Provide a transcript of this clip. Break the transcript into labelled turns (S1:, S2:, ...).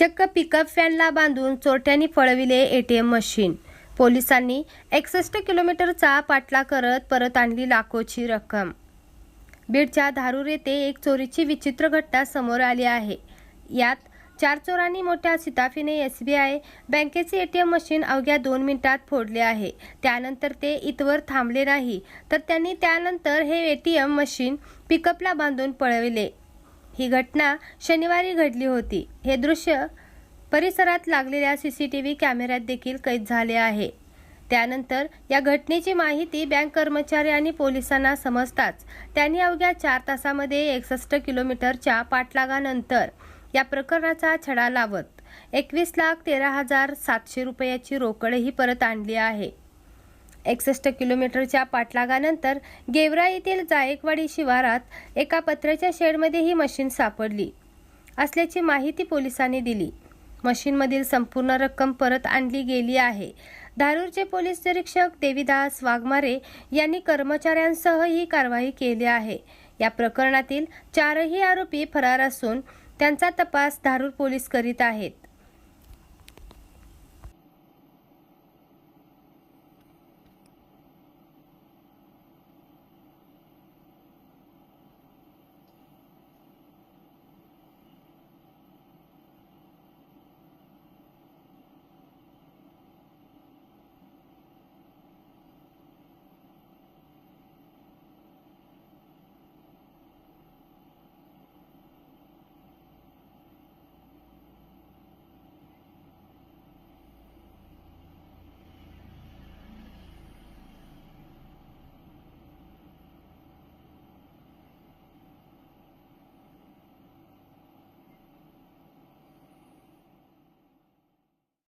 S1: चक्क पिकअप फॅनला बांधून चोरट्यांनी पळविले एटीएम मशीन. पोलिसांनी एकसष्ट किलोमीटरचा पाठला करत परत आणली लाखोची रक्कम. बीडच्या धारूर येथे एक चोरीची विचित्र घटना समोर आली आहे. यात चार चोरांनी मोठ्या सिताफीने एस बी आय बँकेचे एटीएम मशीन अवघ्या दोन मिनिटात फोडले आहे. त्यानंतर ते इथवर थांबले नाही. तर त्यांनी त्यानंतर हे एटीएम मशीन पिकअपला बांधून पळविले. ही घटना शनिवारी घडली होती. हे दृश्य परिसरात लागलेल्या सी सी टी व्ही कॅमेऱ्यात देखील कैद झाले आहे. त्यानंतर या घटनेची माहिती बँक कर्मचारी आणि पोलिसांना समजताच त्यांनी अवघ्या चार तासामध्ये एकसष्ट किलोमीटरच्या पाठलागानंतर या प्रकरणाचा छडा लावत एकवीस लाख तेरा हजार सातशे रुपयाची रोकडही परत आणली आहे. एकसष्ट किलोमीटरच्या पाठलागानंतर गेवरा येथील जायकवाडी शिवारात एका पत्र्याच्या शेडमध्ये ही मशीन सापडली. असल्याची माहिती पोलिसांनी दिली. मशीनमधील संपूर्ण रक्कम परत आणली गेली आहे. धारूरचे पोलीस निरीक्षक देवीदास वाघमारे यांनी कर्मचाऱ्यांसह ही कारवाई केली आहे. या प्रकरणातील चारही आरोपी फरार असून त्यांचा तपास धारूर पोलीस करीत आहेत.